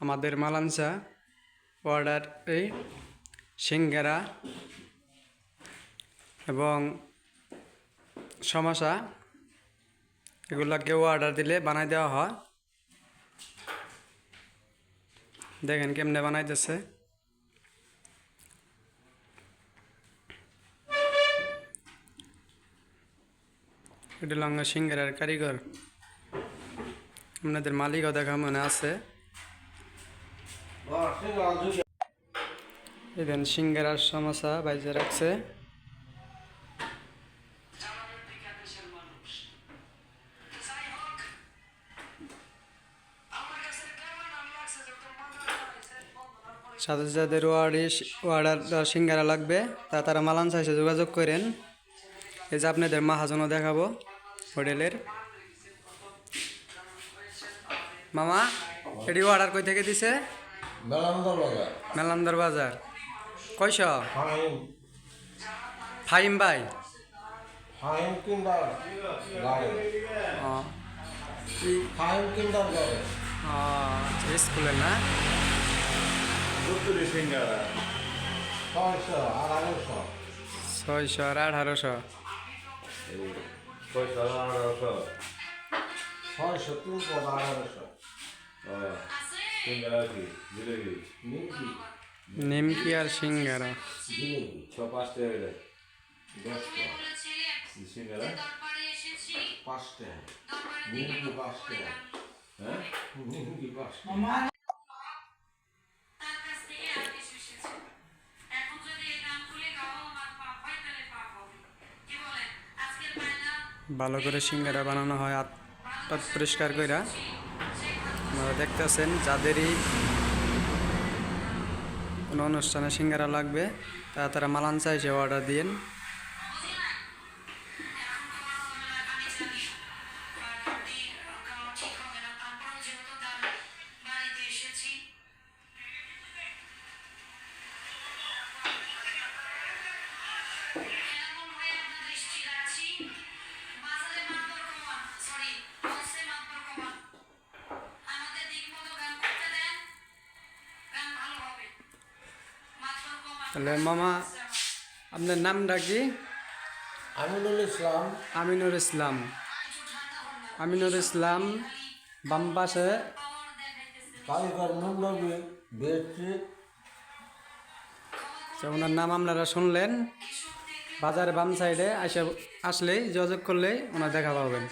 আমাদের মালানসা অর্ডার এই সিঙ্গারা এবং সমস্যা এগুলা কেউ অর্ডার দিলে বানাই দেওয়া হয়। দেখেন কেমনে বানাইতেছে। এটা লঙ্গা সিঙ্গারার কারিগর। আপনাদের মালিকও দেখা মনে আছে। এখানে সিঙ্গারার সমস্যা বাইজে রাখছে। সাথে যাদের ওয়ার্ডে অর্ডার সিঙ্গারা লাগবে, তা তারা মালান চাইছে, যোগাযোগ করেন। এই যে আপনাদের মাহাজনও দেখাবো হোটেলের। মামা, এটি অর্ডার কই থেকে দিছে? মেলান্দর বাজার। মেলান্দর বাজার। কয়শ? ফাইন ফাইম ভাই? ও, স্কুলের না? ছয়শো ছয়শো আর আঠারোশো। পয়সা আঠারোশো। ছয়শো তিনশো জিলেবি নিমকি আর সিঙ্গারা। ছ পাঁচ টাকা করে দশ টাকা সিঙ্গারা? পাঁচ টাকা নিমকি পাঁচ টাকা হ্যাঁ? নিমকি পাঁচ টাকা ভালো করে সিঙ্গারা বানানো হয় হাত পরিষ্কার কইরা। আপনারা দেখতেছেন যাদেরই কোনো অনুষ্ঠানে সিঙ্গারা লাগবে তারা তারা মালান চাইছে অর্ডার দিন তাহলে মামা আপনার নামটা কি? আমিনুল ইসলাম। আমিনুর ইসলাম। আমিনুর ইসলাম বাম পাশে। তো ওনার নাম আপনারা শুনলেন। বাজারে বাম সাইডে আসে আসলেই যোগাযোগ করলেই ওনার দেখা পাবেন।